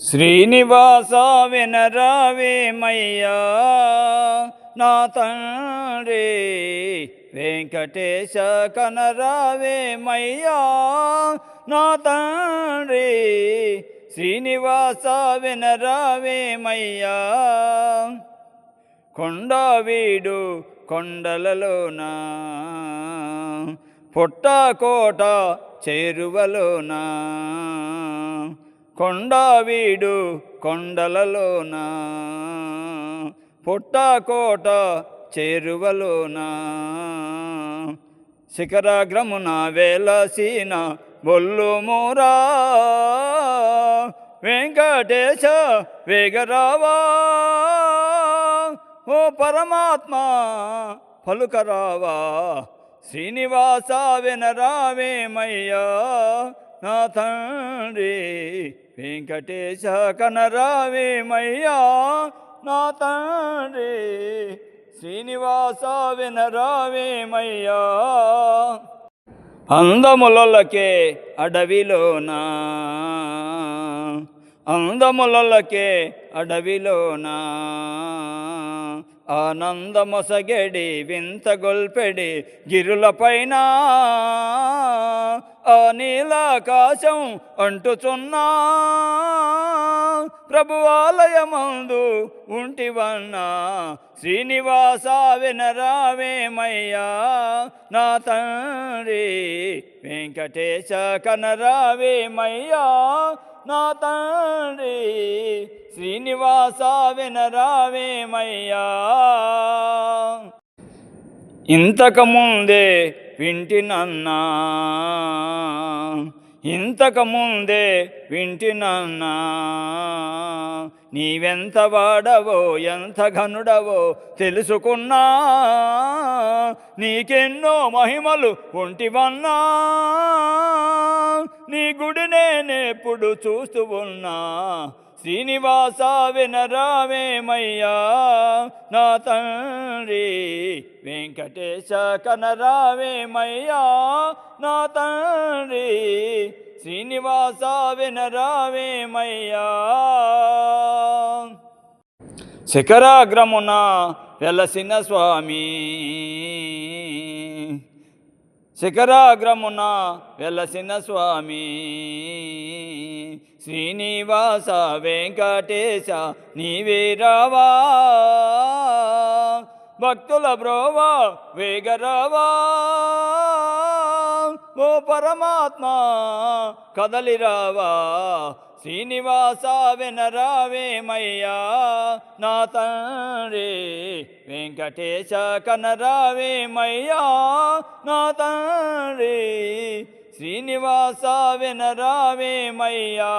శ్రీనివాస వినరావేమయ్యా నా తండ్రి వెంకటేశ కనరావేమయ్యా నా తండ్రి శ్రీనివాస వినరావేమయ్యా కొండ వీడు కొండలలోనా పుట్ట కోట చేరువలోనా కొండవీడు వీడు పుట్టకోట చేరువలోన? శిఖరాగ్రమున వేలసీన బొల్లు మూరా? వెంకటేశ వేగరావా? ఓ పరమాత్మ పలుకరావా? శ్రీనివాస వినరావేమయ్యా? నా తండ్రి వెంకటేశ కనరావేమయ్యా? నా తండ్రి శ్రీనివాస వినరావేమయ్యా? అందములకే అడవిలోనా అందములకే అడవిలోనా ఆనందమొసగడి వింత గొల్పెడి గిరులపైన ఆ నీలాకాశం అంటుచున్నా. ప్రభువాలయమందు ఉంటివన్నా. శ్రీనివాస వినరావేమయ్యా. నా తండ్రి వెంకటేశ కనరావేమయ్యా. నా తండ్రి శ్రీనివాస వినరావేమయ్యా. ఇంతకుముందే వింటినన్నా. ఇంతకుముందే వింటినన్నా. నీవెంత వాడవో ఎంత ఘనుడవో తెలుసుకున్నా. నీకెన్నో మహిమలు ఒంటివన్నా నీ గుడి నేనెప్పుడు చూస్తూ ఉన్నా. శ్రీనివాస వినరావేమయ్యా నా తండ్రి వెంకటేశ కనరావేమయ్యా నా తండ్రి శ్రీనివాస వినరావేమయ్యా శిఖరాగ్రమున వెలసిన స్వామి. శిఖరాగ్రమున వెలసిన స్వామి. శ్రీనివాస వెంకటేశ నీవే రావా. భక్తుల బ్రోవా వేగరావా ఓ పరమాత్మ కదలిరావా శ్రీనివాస వినరావేమయ్యా నా తండ్రి. వెంకటేశ కనరావేమయ్యా నా తండ్రి శ్రీనివాస వినరావేమయ్యా?